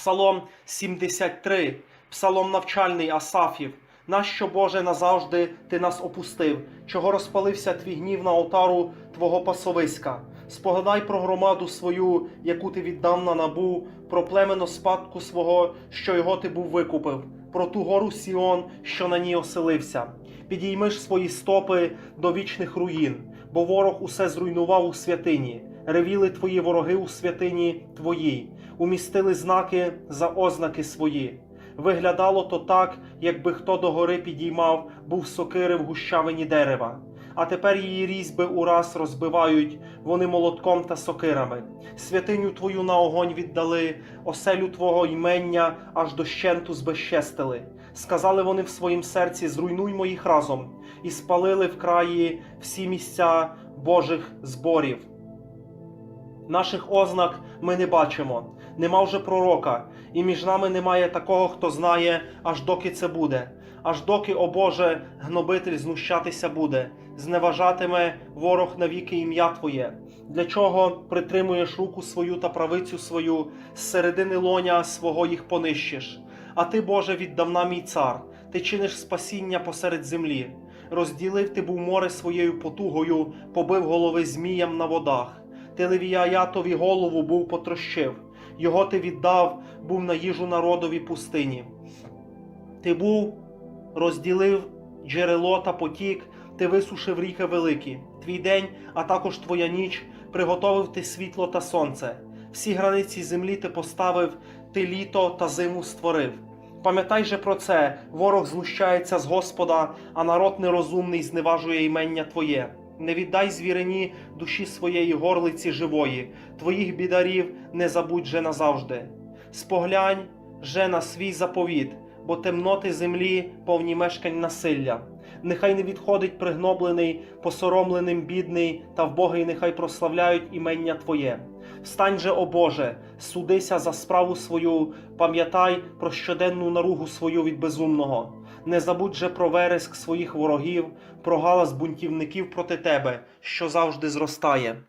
Псалом 73, псалом навчальний Асафів. Нащо, Боже, назавжди ти нас опустив, чого розпалився твій гнів на отару твого пасовиська. Спогадай про громаду свою, яку ти віддавна набув, про племено спадку свого, що його ти був викупив, про ту гору Сіон, що на ній оселився. Підійми ж свої стопи до вічних руїн, бо ворог усе зруйнував у святині. Ревіли твої вороги у святині твоїй, умістили знаки за ознаки свої. Виглядало то так, якби хто до гори підіймав, був сокири в гущавині дерева. А тепер її різьби ураз розбивають вони молотком та сокирами. Святиню твою на огонь віддали, оселю твого ймення аж до щенту збезчестили. Сказали вони в своїм серці: зруйнуймо їх разом, і спалили в краї всі місця Божих зборів. Наших ознак ми не бачимо, нема вже пророка, і між нами немає такого, хто знає, аж доки це буде, аж доки, о Боже, гнобитель знущатися буде, зневажатиме ворог навіки ім'я Твоє. Для чого притримуєш руку свою та правицю свою, з середини лоня свого їх понищиш? А ти, Боже, віддавна мій цар, ти чиниш спасіння посеред землі. Розділив ти був море своєю потугою, побив голови зміям на водах. Ти Левіаятові голову був потрощив, його ти віддав, був на їжу народові пустині. Ти був, розділив джерело та потік, ти висушив ріки великі. Твій день, а також твоя ніч, приготовив ти світло та сонце. Всі границі землі ти поставив, ти літо та зиму створив. Пам'ятай же про це, ворог знущається з Господа, а народ нерозумний зневажує імення Твоє. Не віддай звірині душі своєї горлиці живої, твоїх бідарів не забудь же назавжди. Споглянь же на свій заповіт, бо темноти землі повні мешкань насилля. Нехай не відходить пригноблений, посоромленим бідний, та вбогий нехай прославляють імення Твоє. Встань же, о Боже, судися за справу свою, пам'ятай про щоденну наругу свою від безумного. Не забудь же про вереск своїх ворогів, про галас бунтівників проти тебе, що завжди зростає.